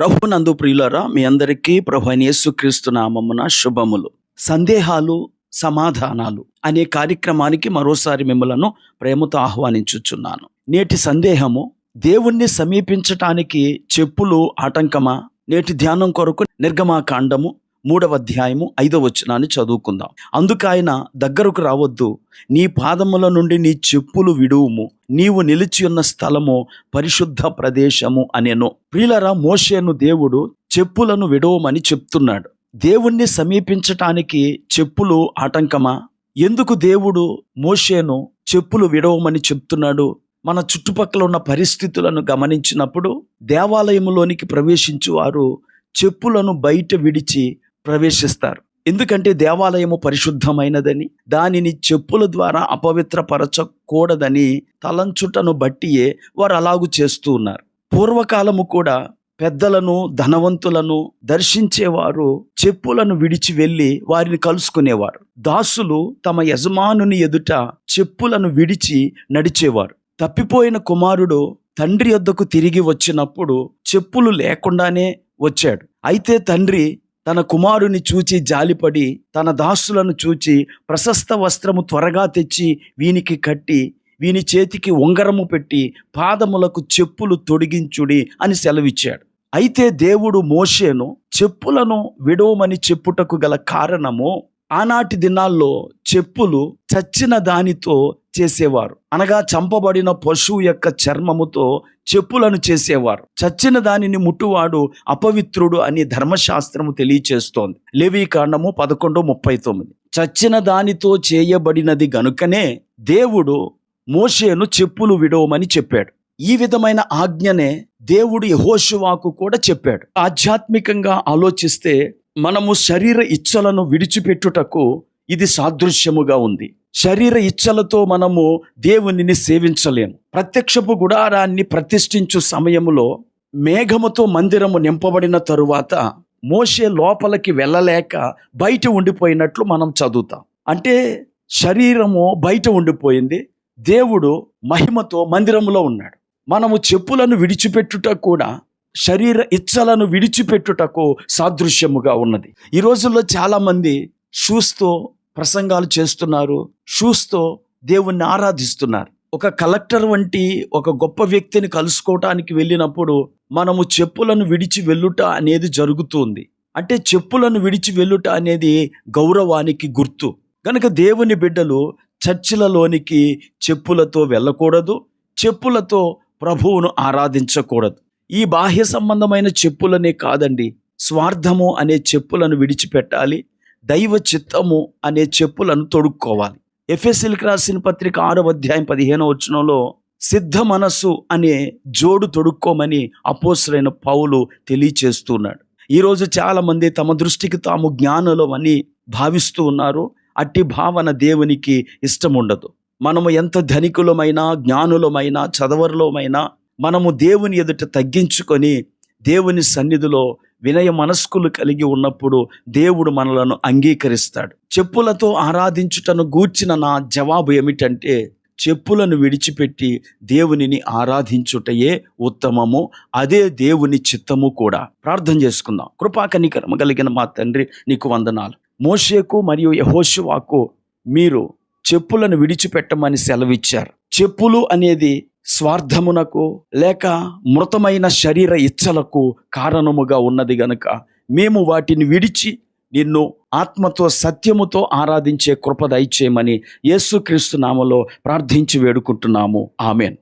ప్రభునందు ప్రియులరా మీ అందరికీ ప్రభు అయిన యేసుక్రీస్తు నామమున శుభములు. సందేహాలు సమాధానాలు అనే కార్యక్రమానికి మరోసారి మిమ్మలను ప్రేమతో ఆహ్వానించుచున్నాను. నేటి సందేహము దేవుణ్ణి సమీపించటానికి చెప్పులు ఆటంకమా? నేటి ధ్యానం కొరకు నిర్గమాకాండము మూడవ అధ్యాయము ఐదవ వచనాన్ని చదువుకుందాం. అందుకు ఆయన దగ్గరకు రావద్దు. నీ పాదముల నుండి నీ చెప్పులు విడువుము. నీవు నిలిచి ఉన్న స్థలము పరిశుద్ధ ప్రదేశము అనేను. ప్రియులరా మోషేను దేవుడు చెప్పులను విడవమని చెప్తున్నాడు. దేవుణ్ణి సమీపించటానికి చెప్పులు ఆటంకమా? ఎందుకు దేవుడు మోషేను చెప్పులు విడవమని చెప్తున్నాడు? మన చుట్టుపక్కల ఉన్న పరిస్థితులను గమనించినప్పుడు దేవాలయములోనికి ప్రవేశించు వారు చెప్పులను బయట విడిచి ప్రవేశిస్తారు. ఎందుకంటే దేవాలయము పరిశుద్ధమైనదని దానిని చెప్పుల ద్వారా అపవిత్రపరచకూడదని తలంచుటను బట్టియే వారు అలాగు చేస్తూ ఉన్నారు. పూర్వకాలము కూడా పెద్దలను ధనవంతులను దర్శించేవారు చెప్పులను విడిచి వెళ్ళి వారిని కలుసుకునేవారు. దాసులు తమ యజమానుని ఎదుట చెప్పులను విడిచి నడిచేవారు. తప్పిపోయిన కుమారుడు తండ్రి యొద్దకు తిరిగి వచ్చినప్పుడు చెప్పులు లేకుండానే వచ్చాడు. అయితే తండ్రి తన కుమారుని చూచి జాలిపడి తన దాసులను చూచి ప్రశస్త వస్త్రము త్వరగా తెచ్చి వీనికి కట్టి వీని చేతికి ఉంగరము పెట్టి పాదములకు చెప్పులు తొడిగించుడి అని సెలవిచ్చాడు. అయితే దేవుడు మోషేను చెప్పులను విడవమని చెప్పుటకు గల కారణము ఆనాటి దినాల్లో చెప్పులు చచ్చిన దానితో చేసేవారు. అనగా చంపబడిన పశువు యొక్క చర్మముతో చెప్పులను చేసేవారు. చచ్చిన దానిని ముట్టువాడు అపవిత్రుడు అని ధర్మశాస్త్రము తెలియచేస్తోంది. లేవీ కాండము పదకొండు ముప్పై తొమ్మిది. చచ్చిన దానితో చేయబడినది గనుకనే దేవుడు మోషేను చెప్పులు విడవమని చెప్పాడు. ఈ విధమైన ఆజ్ఞనే దేవుడు యహోషువాకు కూడా చెప్పాడు. ఆధ్యాత్మికంగా ఆలోచిస్తే మనము శరీర ఇచ్చలను విడిచిపెట్టుటకు ఇది సాదృశ్యముగా ఉంది. శరీర ఇచ్చలతో మనము దేవునిని సేవించలేము. ప్రత్యక్షపు గుడారాన్ని ప్రతిష్ఠించు సమయములో మేఘముతో మందిరము నింపబడిన తరువాత మోసే లోపలికి వెళ్ళలేక బయట ఉండిపోయినట్లు మనం చదువుతాం. అంటే శరీరము బయట ఉండిపోయింది. దేవుడు మహిమతో మందిరములో ఉన్నాడు. మనము చెప్పులను విడిచిపెట్టుట కూడా శరీర ఇచ్చలను విడిచిపెట్టుటకు సాదృశ్యముగా ఉన్నది. ఈ రోజుల్లో చాలామంది షూస్తో ప్రసంగాలు చేస్తున్నారు షూస్తో దేవుణ్ణి ఆరాధిస్తున్నారు. ఒక కలెక్టర్ వంటి ఒక గొప్ప వ్యక్తిని కలుసుకోవటానికి వెళ్ళినప్పుడు మనము చెప్పులను విడిచి వెళ్ళుట అనేది జరుగుతుంది. అంటే చెప్పులను విడిచి వెళ్ళుట అనేది గౌరవానికి గుర్తు. కనుక దేవుని బిడ్డలు చర్చిలలోనికి చెప్పులతో వెళ్ళకూడదు చెప్పులతో ప్రభువును ఆరాధించకూడదు. ఈ బాహ్య సంబంధమైన చెప్పులనే కాదండి. స్వార్థము అనే చెప్పులను విడిచిపెట్టాలి. దైవ చిత్తము అనే చెప్పులను తొడుక్కోవాలి. ఎఫ్ఎస్ఎల్కి రాసిన పత్రిక ఆరో అధ్యాయం పదిహేనో వచనంలో సిద్ధ మనస్సు అనే జోడు తొడుక్కోమని అపోసరైన పౌలు తెలియచేస్తున్నాడు. ఈరోజు చాలామంది తమ దృష్టికి తాము జ్ఞానులం అని భావిస్తూ ఉన్నారు. అట్టి భావన దేవునికి ఇష్టం ఉండదు మనము ఎంత ధనికులమైనా జ్ఞానులమైనా చదవరులమైనా మనము దేవుని ఎదుట తగ్గించుకొని దేవుని సన్నిధిలో వినయ మనస్కులు కలిగి ఉన్నప్పుడు దేవుడు మనలను అంగీకరిస్తాడు. చెప్పులతో ఆరాధించుటను గూర్చిన నా జవాబు ఏమిటంటే చెప్పులను విడిచిపెట్టి దేవునిని ఆరాధించుటయే ఉత్తమము అదే దేవుని చిత్తము కూడా. ప్రార్థన చేసుకుందాం. కృపాకనికరమ కలిగిన మా తండ్రి నీకు వందనాలు. మోషేకు మరియు యహోషువాకు మీరు చెప్పులను విడిచిపెట్టమని సెలవిచ్చారు. చెప్పులు అనేది స్వార్థమునకు లేక మృతమైన శరీర ఇచ్చలకు కారణముగా ఉన్నది గనుక మేము వాటిని విడిచి నిన్ను ఆత్మతో సత్యముతో ఆరాధించే కృప దయచేయమని యేసుక్రీస్తు నామలో ప్రార్థించి వేడుకుంటున్నాము. ఆమెన్.